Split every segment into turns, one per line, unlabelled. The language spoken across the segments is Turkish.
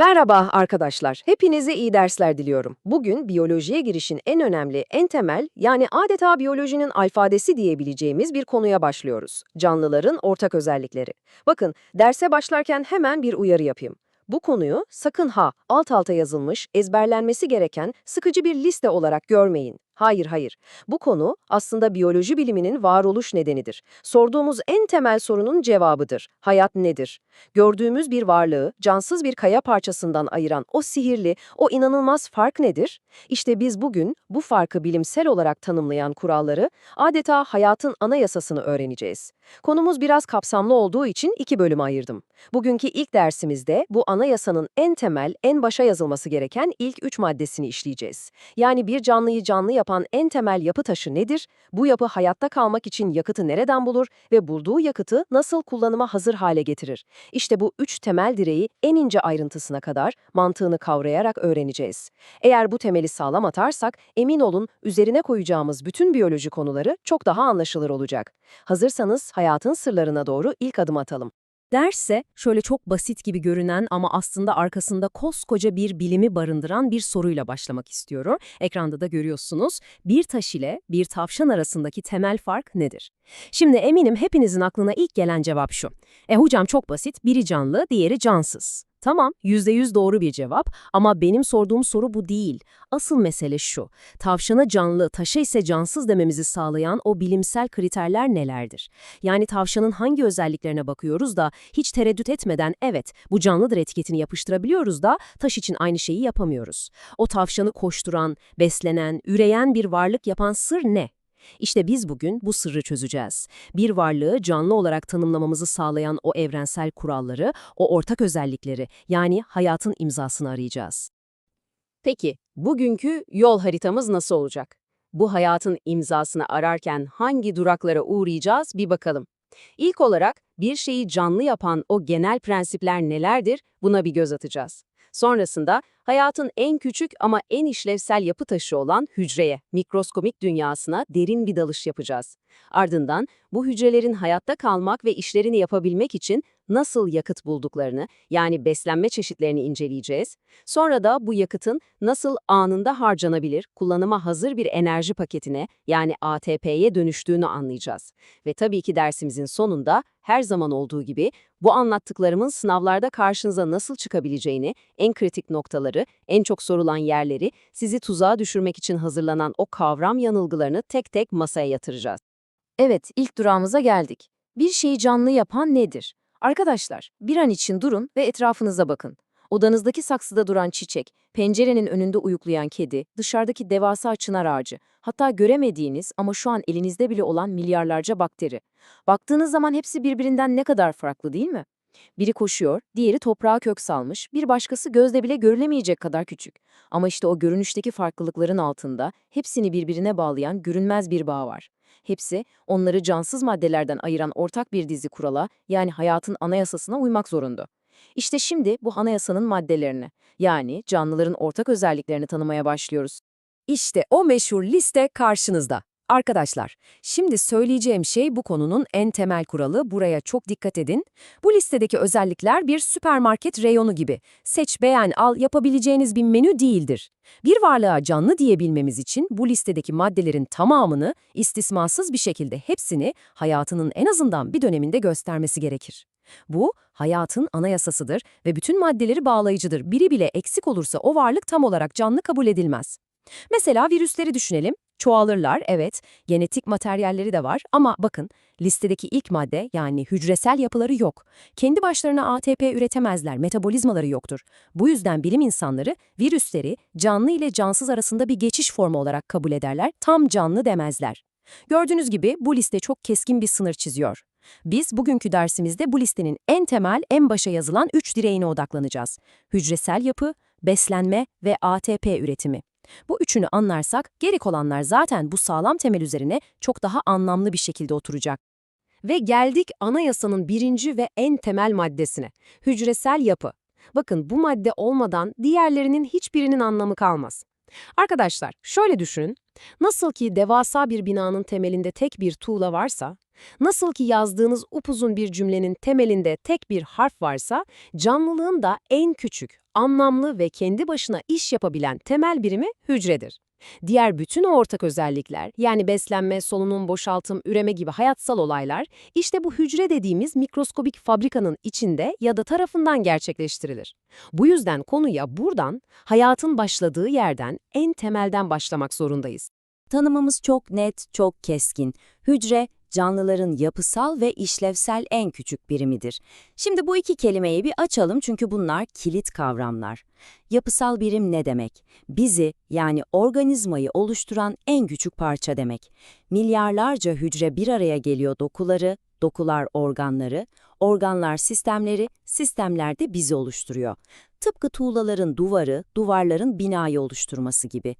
Merhaba arkadaşlar. Hepinize iyi dersler diliyorum. Bugün biyolojiye girişin en önemli, en temel, yani adeta biyolojinin alfadesi diyebileceğimiz bir konuya başlıyoruz. Canlıların ortak özellikleri. Bakın, derse başlarken hemen bir uyarı yapayım. Bu konuyu sakın ha alt alta yazılmış, ezberlenmesi gereken sıkıcı bir liste olarak görmeyin. Hayır hayır. Bu konu aslında biyoloji biliminin varoluş nedenidir. Sorduğumuz en temel sorunun cevabıdır. Hayat nedir? Gördüğümüz bir varlığı cansız bir kaya parçasından ayıran o sihirli, o inanılmaz fark nedir? İşte biz bugün bu farkı bilimsel olarak tanımlayan kuralları, adeta hayatın anayasasını öğreneceğiz. Konumuz biraz kapsamlı olduğu için iki bölüme ayırdım. Bugünkü ilk dersimizde bu anayasanın en temel, en başa yazılması gereken ilk üç maddesini işleyeceğiz. Yani bir canlıyı canlı yapan en temel yapı taşı nedir? Bu yapı hayatta kalmak için yakıtı nereden bulur ve bulduğu yakıtı nasıl kullanıma hazır hale getirir? İşte bu üç temel direği en ince ayrıntısına kadar mantığını kavrayarak öğreneceğiz. Eğer bu temeli sağlam atarsak emin olun üzerine koyacağımız bütün biyoloji konuları çok daha anlaşılır olacak. Hazırsanız hayatın sırlarına doğru ilk adım atalım.
Derse şöyle çok basit gibi görünen ama aslında arkasında koskoca bir bilimi barındıran bir soruyla başlamak istiyorum. Ekranda da görüyorsunuz. Bir taş ile bir tavşan arasındaki temel fark nedir? Şimdi eminim hepinizin aklına ilk gelen cevap şu. E hocam çok basit, biri canlı, diğeri cansız. Tamam, %100 doğru bir cevap ama benim sorduğum soru bu değil. Asıl mesele şu, tavşana canlı, taşa ise cansız dememizi sağlayan o bilimsel kriterler nelerdir? Yani tavşanın hangi özelliklerine bakıyoruz da hiç tereddüt etmeden evet bu canlıdır etiketini yapıştırabiliyoruz da taş için aynı şeyi yapamıyoruz. O tavşanı koşturan, beslenen, üreyen bir varlık yapan sır ne? İşte biz bugün bu sırrı çözeceğiz. Bir varlığı canlı olarak tanımlamamızı sağlayan o evrensel kuralları, o ortak özellikleri yani hayatın imzasını arayacağız.
Peki, bugünkü yol haritamız nasıl olacak? Bu hayatın imzasını ararken hangi duraklara uğrayacağız bir bakalım. İlk olarak bir şeyi canlı yapan o genel prensipler nelerdir buna bir göz atacağız. Sonrasında hayatın en küçük ama en işlevsel yapı taşı olan hücreye, mikroskomik dünyasına derin bir dalış yapacağız. Ardından bu hücrelerin hayatta kalmak ve işlerini yapabilmek için nasıl yakıt bulduklarını, yani beslenme çeşitlerini inceleyeceğiz. Sonra da bu yakıtın nasıl anında harcanabilir, kullanıma hazır bir enerji paketine, yani ATP'ye dönüştüğünü anlayacağız. Ve tabii ki dersimizin sonunda her zaman olduğu gibi bu anlattıklarımın sınavlarda karşınıza nasıl çıkabileceğini, en kritik noktaları, en çok sorulan yerleri, sizi tuzağa düşürmek için hazırlanan o kavram yanılgılarını tek tek masaya yatıracağız.
Evet, ilk durağımıza geldik. Bir şeyi canlı yapan nedir? Arkadaşlar, bir an için durun ve etrafınıza bakın. Odanızdaki saksıda duran çiçek, pencerenin önünde uyuklayan kedi, dışarıdaki devasa çınar ağacı, hatta göremediğiniz ama şu an elinizde bile olan milyarlarca bakteri. Baktığınız zaman hepsi birbirinden ne kadar farklı değil mi? Biri koşuyor, diğeri toprağa kök salmış, bir başkası gözle bile görülemeyecek kadar küçük. Ama işte o görünüşteki farklılıkların altında hepsini birbirine bağlayan görünmez bir bağ var. Hepsi onları cansız maddelerden ayıran ortak bir dizi kurala yani hayatın anayasasına uymak zorunda. İşte şimdi bu anayasanın maddelerini yani canlıların ortak özelliklerini tanımaya başlıyoruz. İşte o meşhur liste karşınızda. Arkadaşlar, şimdi söyleyeceğim şey bu konunun en temel kuralı, buraya çok dikkat edin. Bu listedeki özellikler bir süpermarket reyonu gibi. Seç, beğen, al yapabileceğiniz bir menü değildir. Bir varlığa canlı diyebilmemiz için bu listedeki maddelerin tamamını, istismasız bir şekilde hepsini hayatının en azından bir döneminde göstermesi gerekir. Bu, hayatın anayasasıdır ve bütün maddeleri bağlayıcıdır. Biri bile eksik olursa o varlık tam olarak canlı kabul edilmez. Mesela virüsleri düşünelim. Çoğalırlar, evet, genetik materyalleri de var ama bakın listedeki ilk madde yani hücresel yapıları yok. Kendi başlarına ATP üretemezler, metabolizmaları yoktur. Bu yüzden bilim insanları virüsleri canlı ile cansız arasında bir geçiş formu olarak kabul ederler, tam canlı demezler. Gördüğünüz gibi bu liste çok keskin bir sınır çiziyor. Biz bugünkü dersimizde bu listenin en temel, en başa yazılan üç direğine odaklanacağız. Hücresel yapı, beslenme ve ATP üretimi. Bu üçünü anlarsak geri kalanlar zaten bu sağlam temel üzerine çok daha anlamlı bir şekilde oturacak.
Ve geldik anayasanın birinci ve en temel maddesine, hücresel yapı. Bakın bu madde olmadan diğerlerinin hiçbirinin anlamı kalmaz. Arkadaşlar şöyle düşünün, nasıl ki devasa bir binanın temelinde tek bir tuğla varsa, Nasıl ki yazdığınız upuzun bir cümlenin temelinde tek bir harf varsa, canlılığın da en küçük, anlamlı ve kendi başına iş yapabilen temel birimi hücredir. Diğer bütün ortak özellikler, yani beslenme, solunum, boşaltım, üreme gibi hayatsal olaylar, işte bu hücre dediğimiz mikroskobik fabrikanın içinde ya da tarafından gerçekleştirilir. Bu yüzden konuya buradan, hayatın başladığı yerden, en temelden başlamak zorundayız.
Tanımımız çok net, çok keskin. Hücre, canlıların yapısal ve işlevsel en küçük birimidir. Şimdi bu iki kelimeyi bir açalım çünkü bunlar kilit kavramlar. Yapısal birim ne demek? Bizi, yani organizmayı oluşturan en küçük parça demek. Milyarlarca hücre bir araya geliyor dokuları, dokular organları, organlar sistemleri, sistemler de bizi oluşturuyor. Tıpkı tuğlaların duvarı, duvarların binayı oluşturması gibi.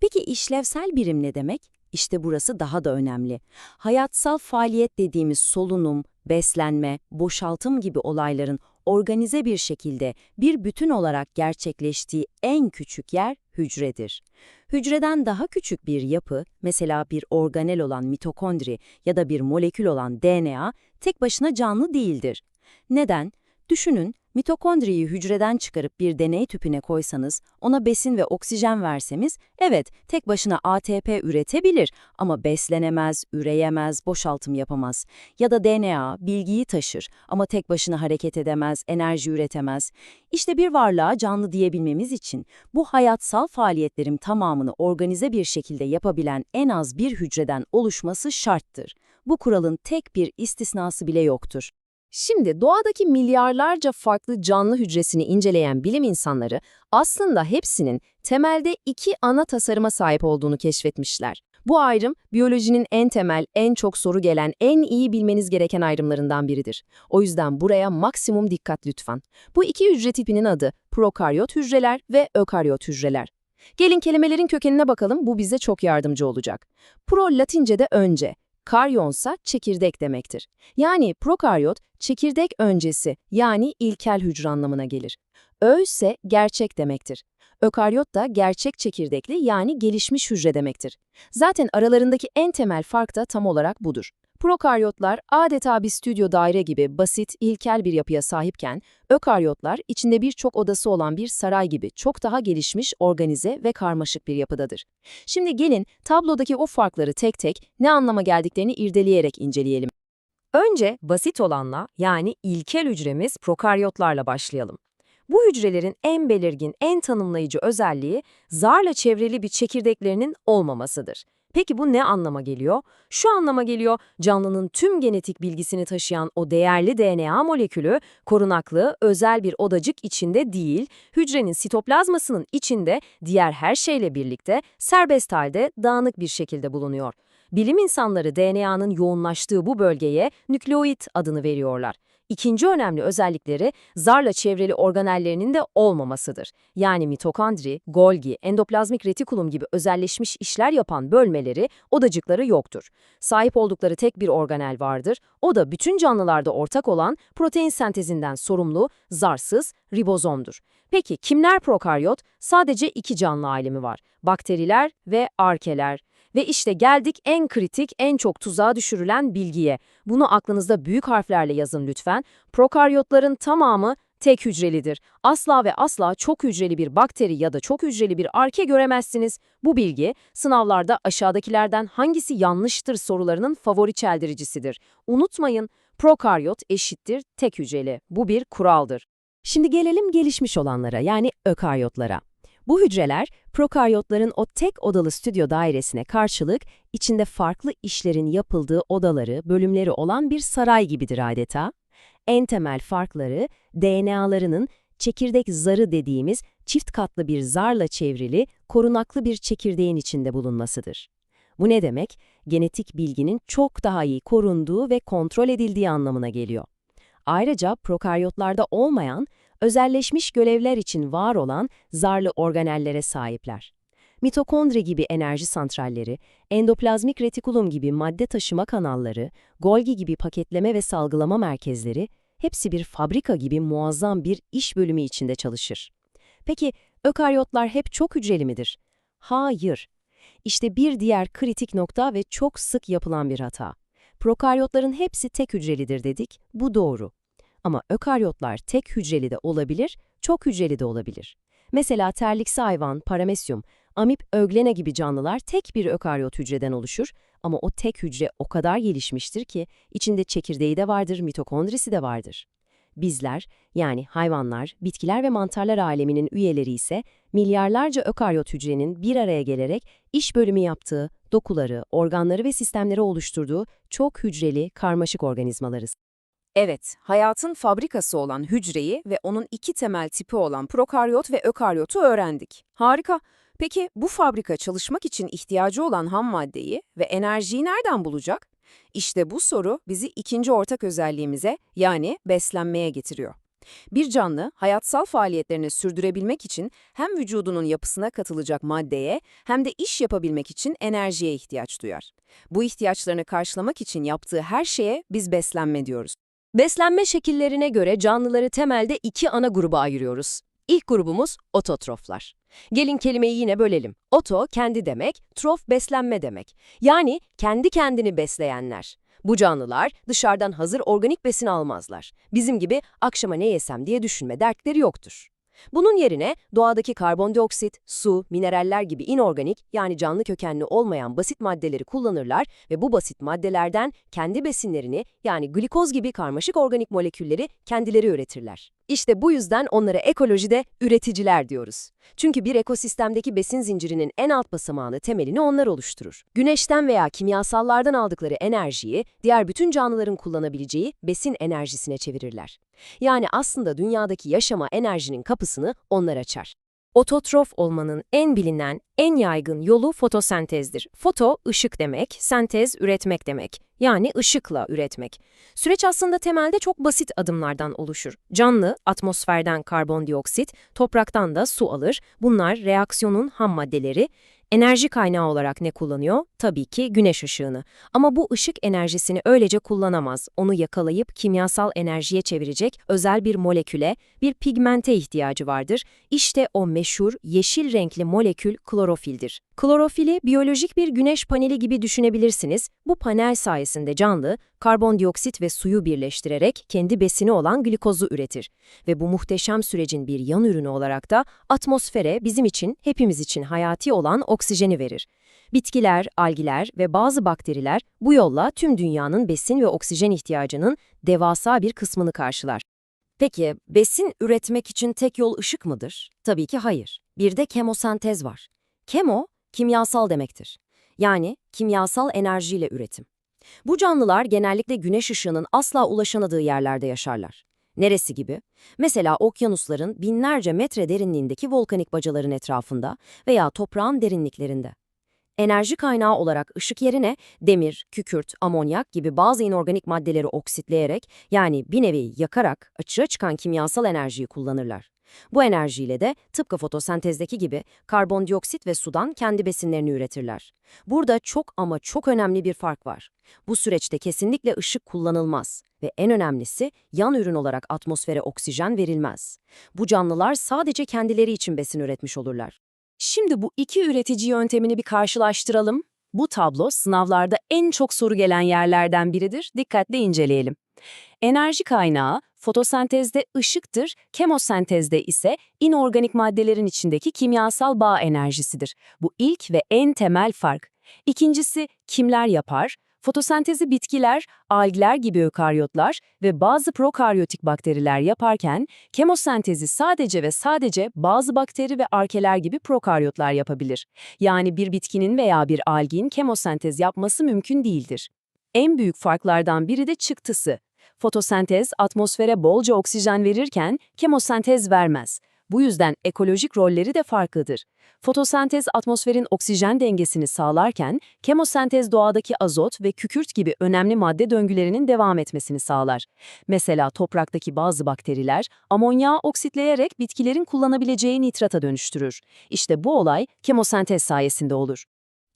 Peki işlevsel birim ne demek? İşte burası daha da önemli. Hayatsal faaliyet dediğimiz solunum, beslenme, boşaltım gibi olayların organize bir şekilde bir bütün olarak gerçekleştiği en küçük yer hücredir. Hücreden daha küçük bir yapı, mesela bir organel olan mitokondri ya da bir molekül olan DNA, tek başına canlı değildir. Neden? Düşünün, mitokondriyi hücreden çıkarıp bir deney tüpüne koysanız, ona besin ve oksijen versemiz, evet tek başına ATP üretebilir ama beslenemez, üreyemez, boşaltım yapamaz. Ya da DNA bilgiyi taşır ama tek başına hareket edemez, enerji üretemez. İşte bir varlığa canlı diyebilmemiz için bu hayatsal faaliyetlerin tamamını organize bir şekilde yapabilen en az bir hücreden oluşması şarttır. Bu kuralın tek bir istisnası bile yoktur.
Şimdi doğadaki milyarlarca farklı canlı hücresini inceleyen bilim insanları aslında hepsinin temelde iki ana tasarıma sahip olduğunu keşfetmişler. Bu ayrım, biyolojinin en temel, en çok soru gelen, en iyi bilmeniz gereken ayrımlarından biridir. O yüzden buraya maksimum dikkat lütfen. Bu iki hücre tipinin adı prokaryot hücreler ve ökaryot hücreler. Gelin kelimelerin kökenine bakalım, bu bize çok yardımcı olacak. Pro Latince'de önce, karyonsa çekirdek demektir. Yani prokaryot çekirdek öncesi yani ilkel hücre anlamına gelir. Ö ise gerçek demektir. Ökaryot da gerçek çekirdekli yani gelişmiş hücre demektir. Zaten aralarındaki en temel fark da tam olarak budur. Prokaryotlar adeta bir stüdyo daire gibi basit, ilkel bir yapıya sahipken, ökaryotlar içinde birçok odası olan bir saray gibi çok daha gelişmiş, organize ve karmaşık bir yapıdadır. Şimdi gelin tablodaki o farkları tek tek ne anlama geldiklerini irdeleyerek inceleyelim. Önce basit olanla yani ilkel hücremiz prokaryotlarla başlayalım. Bu hücrelerin en belirgin, en tanımlayıcı özelliği zarla çevrili bir çekirdeklerinin olmamasıdır. Peki bu ne anlama geliyor? Şu anlama geliyor, canlının tüm genetik bilgisini taşıyan o değerli DNA molekülü korunaklı, özel bir odacık içinde değil, hücrenin sitoplazmasının içinde diğer her şeyle birlikte serbest halde dağınık bir şekilde bulunuyor. Bilim insanları DNA'nın yoğunlaştığı bu bölgeye nükleoid adını veriyorlar. İkinci önemli özellikleri zarla çevreli organellerinin de olmamasıdır. Yani mitokondri, Golgi, endoplazmik retikulum gibi özelleşmiş işler yapan bölmeleri, odacıkları yoktur. Sahip oldukları tek bir organel vardır. O da bütün canlılarda ortak olan protein sentezinden sorumlu, zarsız ribozomdur. Peki kimler prokaryot? Sadece iki canlı alemi var. Bakteriler ve arkeler. Ve işte geldik en kritik, en çok tuzağa düşürülen bilgiye. Bunu aklınızda büyük harflerle yazın lütfen. Prokaryotların tamamı tek hücrelidir. Asla ve asla çok hücreli bir bakteri ya da çok hücreli bir arke göremezsiniz. Bu bilgi sınavlarda aşağıdakilerden hangisi yanlıştır sorularının favori çeldiricisidir. Unutmayın, prokaryot eşittir tek hücreli. Bu bir kuraldır. Şimdi gelelim gelişmiş olanlara yani ökaryotlara. Bu hücreler, prokaryotların o tek odalı stüdyo dairesine karşılık, içinde farklı işlerin yapıldığı odaları, bölümleri olan bir saray gibidir adeta. En temel farkları, DNA'larının çekirdek zarı dediğimiz çift katlı bir zarla çevrili, korunaklı bir çekirdeğin içinde bulunmasıdır. Bu ne demek? Genetik bilginin çok daha iyi korunduğu ve kontrol edildiği anlamına geliyor. Ayrıca prokaryotlarda olmayan, özelleşmiş görevler için var olan zarlı organellere sahipler. Mitokondri gibi enerji santralleri, endoplazmik retikulum gibi madde taşıma kanalları, Golgi gibi paketleme ve salgılama merkezleri, hepsi bir fabrika gibi muazzam bir iş bölümü içinde çalışır. Peki ökaryotlar hep çok hücreli midir? Hayır. İşte bir diğer kritik nokta ve çok sık yapılan bir hata.
Prokaryotların hepsi tek hücrelidir dedik. Bu doğru. Ama ökaryotlar tek hücreli de olabilir, çok hücreli de olabilir. Mesela terliksi hayvan, paramesyum, amip, öglene gibi canlılar tek bir ökaryot hücreden oluşur ama o tek hücre o kadar gelişmiştir ki içinde çekirdeği de vardır, mitokondrisi de vardır. Bizler, yani hayvanlar, bitkiler ve mantarlar aleminin üyeleri ise milyarlarca ökaryot hücrenin bir araya gelerek iş bölümü yaptığı, dokuları, organları ve sistemleri oluşturduğu çok hücreli, karmaşık organizmalarız.
Evet, hayatın fabrikası olan hücreyi ve onun iki temel tipi olan prokaryot ve ökaryotu öğrendik. Harika. Peki bu fabrika çalışmak için ihtiyacı olan ham maddeyi ve enerjiyi nereden bulacak? İşte bu soru bizi ikinci ortak özelliğimize yani beslenmeye getiriyor. Bir canlı hayatsal faaliyetlerini sürdürebilmek için hem vücudunun yapısına katılacak maddeye hem de iş yapabilmek için enerjiye ihtiyaç duyar. Bu ihtiyaçlarını karşılamak için yaptığı her şeye biz beslenme diyoruz.
Beslenme şekillerine göre canlıları temelde iki ana gruba ayırıyoruz. İlk grubumuz ototroflar. Gelin kelimeyi yine bölelim. Oto kendi demek, trof beslenme demek. Yani kendi kendini besleyenler. Bu canlılar dışarıdan hazır organik besin almazlar. Bizim gibi akşama ne yesem diye düşünme dertleri yoktur. Bunun yerine doğadaki karbondioksit, su, mineraller gibi inorganik yani canlı kökenli olmayan basit maddeleri kullanırlar ve bu basit maddelerden kendi besinlerini yani glikoz gibi karmaşık organik molekülleri kendileri üretirler. İşte bu yüzden onlara ekolojide üreticiler diyoruz. Çünkü bir ekosistemdeki besin zincirinin en alt basamağını, temelini onlar oluşturur. Güneşten veya kimyasallardan aldıkları enerjiyi diğer bütün canlıların kullanabileceği besin enerjisine çevirirler. Yani aslında dünyadaki yaşama enerjinin kapısını onlar açar. Ototrof olmanın en bilinen, en yaygın yolu fotosentezdir. Foto, ışık demek, sentez, üretmek demek. Yani ışıkla üretmek. Süreç aslında temelde çok basit adımlardan oluşur. Canlı, atmosferden karbondioksit, topraktan da su alır. Bunlar reaksiyonun ham maddeleri. Enerji kaynağı olarak ne kullanıyor? Tabii ki güneş ışığını. Ama bu ışık enerjisini öylece kullanamaz. Onu yakalayıp kimyasal enerjiye çevirecek özel bir moleküle, bir pigmente ihtiyacı vardır. İşte o meşhur yeşil renkli molekül klorofildir. Klorofili biyolojik bir güneş paneli gibi düşünebilirsiniz. Bu panel sayesinde canlı, karbondioksit ve suyu birleştirerek kendi besini olan glikozu üretir. Ve bu muhteşem sürecin bir yan ürünü olarak da atmosfere bizim için, hepimiz için hayati olan oksijeni verir. Bitkiler, algiler ve bazı bakteriler bu yolla tüm dünyanın besin ve oksijen ihtiyacının devasa bir kısmını karşılar. Peki, besin üretmek için tek yol ışık mıdır? Tabii ki hayır. Bir de kemosentez var. Kemo, kimyasal demektir. Yani kimyasal enerjiyle üretim. Bu canlılar genellikle güneş ışığının asla ulaşamadığı yerlerde yaşarlar. Neresi gibi? Mesela okyanusların binlerce metre derinliğindeki volkanik bacaların etrafında veya toprağın derinliklerinde. Enerji kaynağı olarak ışık yerine demir, kükürt, amonyak gibi bazı inorganik maddeleri oksitleyerek yani bir nevi yakarak açığa çıkan kimyasal enerjiyi kullanırlar. Bu enerjiyle de tıpkı fotosentezdeki gibi karbondioksit ve sudan kendi besinlerini üretirler. Burada çok ama çok önemli bir fark var. Bu süreçte kesinlikle ışık kullanılmaz ve en önemlisi yan ürün olarak atmosfere oksijen verilmez. Bu canlılar sadece kendileri için besin üretmiş olurlar.
Şimdi bu iki üretici yöntemini bir karşılaştıralım. Bu tablo sınavlarda en çok soru gelen yerlerden biridir. Dikkatle inceleyelim. Enerji kaynağı fotosentezde ışıktır, kemosentezde ise inorganik maddelerin içindeki kimyasal bağ enerjisidir. Bu ilk ve en temel fark. İkincisi kimler yapar? Fotosentezi bitkiler, algler gibi ökaryotlar ve bazı prokaryotik bakteriler yaparken kemosentezi sadece ve sadece bazı bakteri ve arkeler gibi prokaryotlar yapabilir. Yani bir bitkinin veya bir algin kemosentez yapması mümkün değildir. En büyük farklardan biri de çıktısı. Fotosentez atmosfere bolca oksijen verirken kemosentez vermez. Bu yüzden ekolojik rolleri de farklıdır. Fotosentez atmosferin oksijen dengesini sağlarken, kemosentez doğadaki azot ve kükürt gibi önemli madde döngülerinin devam etmesini sağlar. Mesela topraktaki bazı bakteriler amonyağı oksitleyerek bitkilerin kullanabileceği nitrata dönüştürür. İşte bu olay kemosentez sayesinde olur.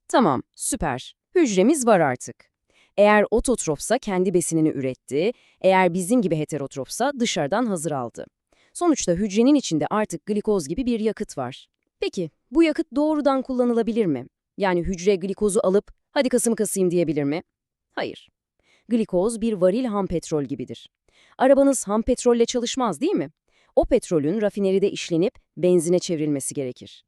Tamam, süper. Hücremiz var artık. Eğer ototrofsa kendi besinini üretti, eğer bizim gibi heterotropsa dışarıdan hazır aldı. Sonuçta hücrenin içinde artık glikoz gibi bir yakıt var. Peki, bu yakıt doğrudan kullanılabilir mi? Yani hücre glikozu alıp, hadi kasım kasayım diyebilir mi? Hayır.
Glikoz bir varil ham petrol gibidir. Arabanız ham petrolle çalışmaz değil mi? O petrolün rafineride işlenip benzine çevrilmesi gerekir.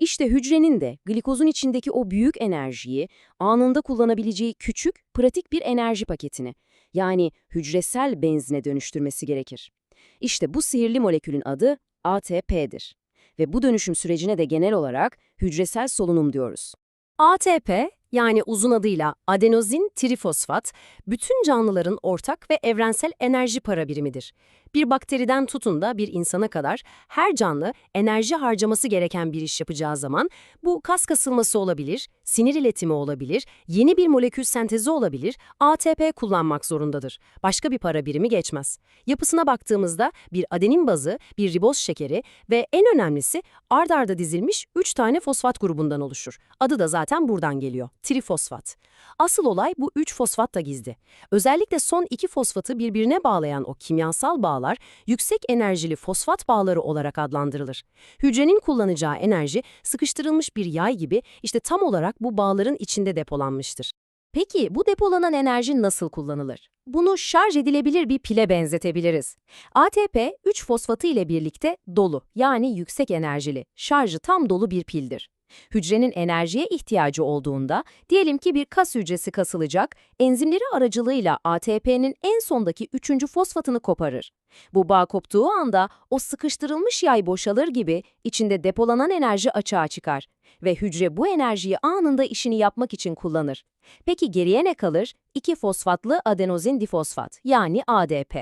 İşte hücrenin de glikozun içindeki o büyük enerjiyi anında kullanabileceği küçük, pratik bir enerji paketini, yani hücresel benzine dönüştürmesi gerekir. İşte bu sihirli molekülün adı ATP'dir. Ve bu dönüşüm sürecine de genel olarak hücresel solunum diyoruz. ATP, yani uzun adıyla adenozin trifosfat, bütün canlıların ortak ve evrensel enerji para birimidir. Bir bakteriden tutun da bir insana kadar her canlı enerji harcaması gereken bir iş yapacağı zaman bu kas kasılması olabilir, sinir iletimi olabilir, yeni bir molekül sentezi olabilir, ATP kullanmak zorundadır. Başka bir para birimi geçmez. Yapısına baktığımızda bir adenin bazı, bir riboz şekeri ve en önemlisi ard arda dizilmiş 3 tane fosfat grubundan oluşur. Adı da zaten buradan geliyor, trifosfat. Asıl olay bu 3 fosfat da gizli. Özellikle son iki fosfatı birbirine bağlayan o kimyasal bağlar yüksek enerjili fosfat bağları olarak adlandırılır. Hücrenin kullanacağı enerji sıkıştırılmış bir yay gibi işte tam olarak bu bağların içinde depolanmıştır. Peki bu depolanan enerji nasıl kullanılır? Bunu şarj edilebilir bir pile benzetebiliriz. ATP 3 fosfatı ile birlikte dolu yani yüksek enerjili, şarjı tam dolu bir pildir. Hücrenin enerjiye ihtiyacı olduğunda, diyelim ki bir kas hücresi kasılacak, enzimleri aracılığıyla ATP'nin en sondaki üçüncü fosfatını koparır. Bu bağ koptuğu anda o sıkıştırılmış yay boşalır gibi içinde depolanan enerji açığa çıkar ve hücre bu enerjiyi anında işini yapmak için kullanır. Peki geriye ne kalır? 2 fosfatlı adenozin difosfat yani ADP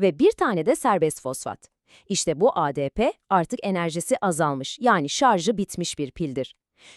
ve bir tane de serbest fosfat. İşte bu ADP artık enerjisi azalmış yani şarjı bitmiş bir pildir.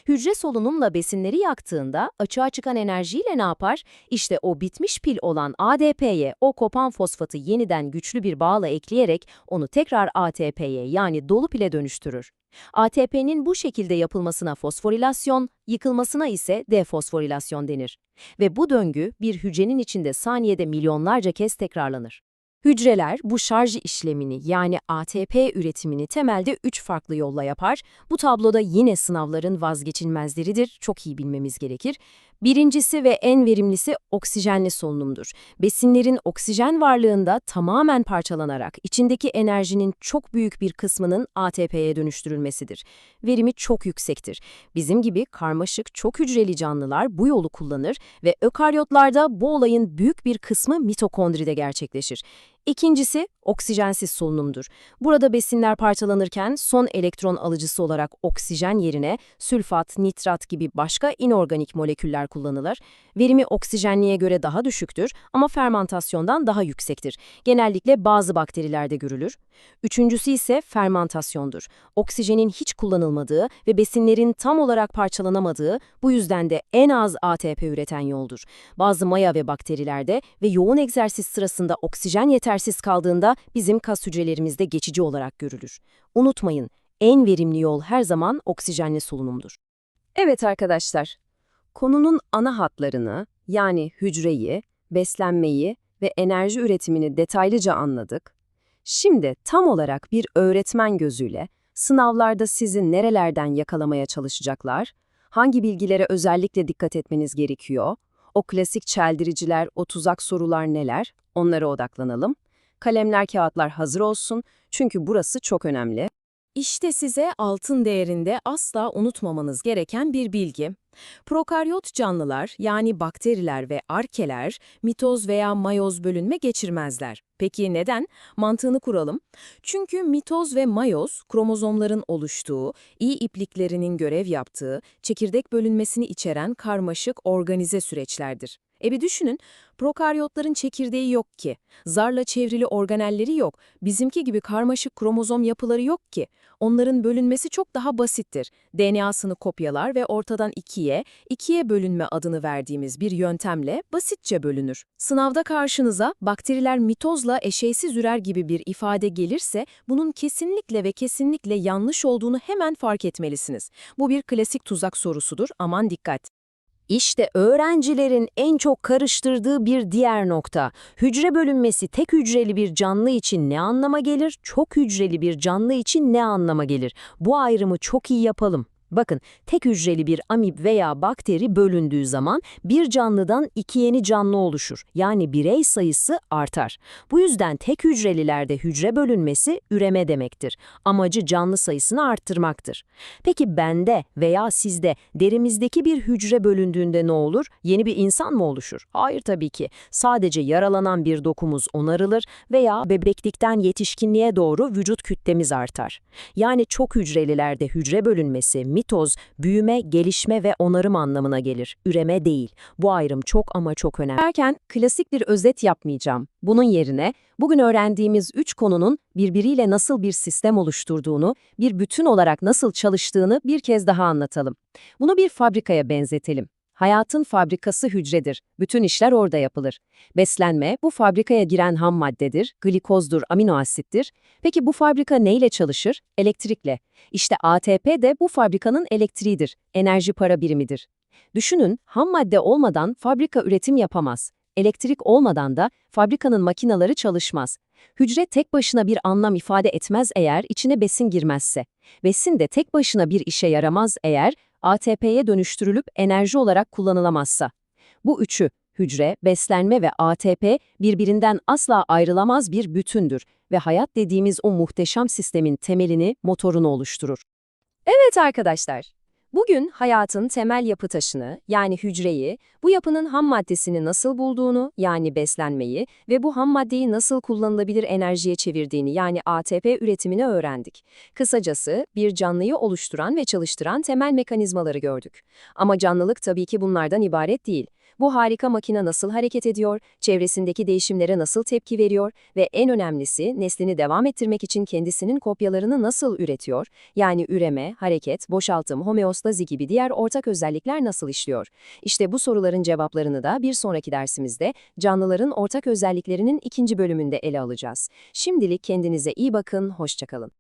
Hücre solunumla besinleri yaktığında açığa çıkan enerjiyle ne yapar? İşte o bitmiş pil olan ADP'ye o kopan fosfatı yeniden güçlü bir bağla ekleyerek onu tekrar ATP'ye yani dolu pile dönüştürür. ATP'nin bu şekilde yapılmasına fosforilasyon, yıkılmasına ise defosforilasyon denir. Ve bu döngü bir hücrenin içinde saniyede milyonlarca kez tekrarlanır. Hücreler bu şarj işlemini yani ATP üretimini temelde üç farklı yolla yapar. Bu tabloda yine sınavların vazgeçilmezleridir, çok iyi bilmemiz gerekir. Birincisi ve en verimlisi oksijenli solunumdur. Besinlerin oksijen varlığında tamamen parçalanarak içindeki enerjinin çok büyük bir kısmının ATP'ye dönüştürülmesidir. Verimi çok yüksektir. Bizim gibi karmaşık çok hücreli canlılar bu yolu kullanır ve ökaryotlarda bu olayın büyük bir kısmı mitokondride gerçekleşir. İkincisi oksijensiz solunumdur. Burada besinler parçalanırken son elektron alıcısı olarak oksijen yerine sülfat, nitrat gibi başka inorganik moleküller kullanılır. Verimi oksijenliğe göre daha düşüktür ama fermantasyondan daha yüksektir. Genellikle bazı bakterilerde görülür. Üçüncüsü ise fermantasyondur. Oksijenin hiç kullanılmadığı ve besinlerin tam olarak parçalanamadığı, bu yüzden de en az ATP üreten yoldur. Bazı maya ve bakterilerde ve yoğun egzersiz sırasında oksijen yetersiz kaldığında bizim kas hücrelerimizde geçici olarak görülür. Unutmayın, en verimli yol her zaman oksijenli solunumdur. Evet arkadaşlar, konunun ana hatlarını yani hücreyi, beslenmeyi ve enerji üretimini detaylıca anladık. Şimdi tam olarak bir öğretmen gözüyle sınavlarda sizi nerelerden yakalamaya çalışacaklar, hangi bilgilere özellikle dikkat etmeniz gerekiyor, o klasik çeldiriciler, o tuzak sorular neler, onlara odaklanalım. Kalemler, kağıtlar hazır olsun çünkü burası çok önemli. İşte size altın değerinde asla unutmamanız gereken bir bilgi. Prokaryot canlılar yani bakteriler ve arkeler mitoz veya mayoz bölünme geçirmezler. Peki neden? Mantığını kuralım. Çünkü mitoz ve mayoz kromozomların oluştuğu, iyi ipliklerinin görev yaptığı, çekirdek bölünmesini içeren karmaşık organize süreçlerdir. E bir düşünün, prokaryotların çekirdeği yok ki, zarla çevrili organelleri yok, bizimki gibi karmaşık kromozom yapıları yok ki. Onların bölünmesi çok daha basittir. DNA'sını kopyalar ve ortadan ikiye, ikiye bölünme adını verdiğimiz bir yöntemle basitçe bölünür. Sınavda karşınıza bakteriler mitozla eşeysiz ürer gibi bir ifade gelirse bunun kesinlikle ve kesinlikle yanlış olduğunu hemen fark etmelisiniz. Bu bir klasik tuzak sorusudur, aman dikkat. İşte öğrencilerin en çok karıştırdığı bir diğer nokta. Hücre bölünmesi tek hücreli bir canlı için ne anlama gelir, çok hücreli bir canlı için ne anlama gelir? Bu ayrımı çok iyi yapalım. Bakın, tek hücreli bir amip veya bakteri bölündüğü zaman bir canlıdan iki yeni canlı oluşur. Yani birey sayısı artar. Bu yüzden tek hücrelilerde hücre bölünmesi üreme demektir. Amacı canlı sayısını arttırmaktır. Peki bende veya sizde derimizdeki bir hücre bölündüğünde ne olur? Yeni bir insan mı oluşur? Hayır tabii ki. Sadece yaralanan bir dokumuz onarılır veya bebeklikten yetişkinliğe doğru vücut kütlemiz artar. Yani çok hücrelilerde hücre bölünmesi, mitoz, büyüme, gelişme ve onarım anlamına gelir. Üreme değil. Bu ayrım çok ama çok önemli.
Derken klasik bir özet yapmayacağım. Bunun yerine bugün öğrendiğimiz üç konunun birbiriyle nasıl bir sistem oluşturduğunu, bir bütün olarak nasıl çalıştığını bir kez daha anlatalım. Bunu bir fabrikaya benzetelim. Hayatın fabrikası hücredir. Bütün işler orada yapılır. Beslenme bu fabrikaya giren ham maddedir, glikozdur, amino asittir. Peki bu fabrika neyle çalışır? Elektrikle. İşte ATP de bu fabrikanın elektriğidir, enerji para birimidir. Düşünün, ham madde olmadan fabrika üretim yapamaz. Elektrik olmadan da fabrikanın makinaları çalışmaz. Hücre tek başına bir anlam ifade etmez eğer içine besin girmezse. Besin de tek başına bir işe yaramaz eğer ATP'ye dönüştürülüp enerji olarak kullanılamazsa. Bu üçü, hücre, beslenme ve ATP birbirinden asla ayrılamaz bir bütündür ve hayat dediğimiz o muhteşem sistemin temelini, motorunu oluşturur. Evet arkadaşlar, bugün hayatın temel yapı taşını yani hücreyi, bu yapının ham maddesini nasıl bulduğunu yani beslenmeyi ve bu ham maddeyi nasıl kullanılabilir enerjiye çevirdiğini yani ATP üretimini öğrendik. Kısacası bir canlıyı oluşturan ve çalıştıran temel mekanizmaları gördük. Ama canlılık tabii ki bunlardan ibaret değil. Bu harika makine nasıl hareket ediyor, çevresindeki değişimlere nasıl tepki veriyor ve en önemlisi neslini devam ettirmek için kendisinin kopyalarını nasıl üretiyor, yani üreme, hareket, boşaltım, homeostazi gibi diğer ortak özellikler nasıl işliyor? İşte bu soruların cevaplarını da bir sonraki dersimizde canlıların ortak özelliklerinin ikinci bölümünde ele alacağız. Şimdilik kendinize iyi bakın, hoşçakalın.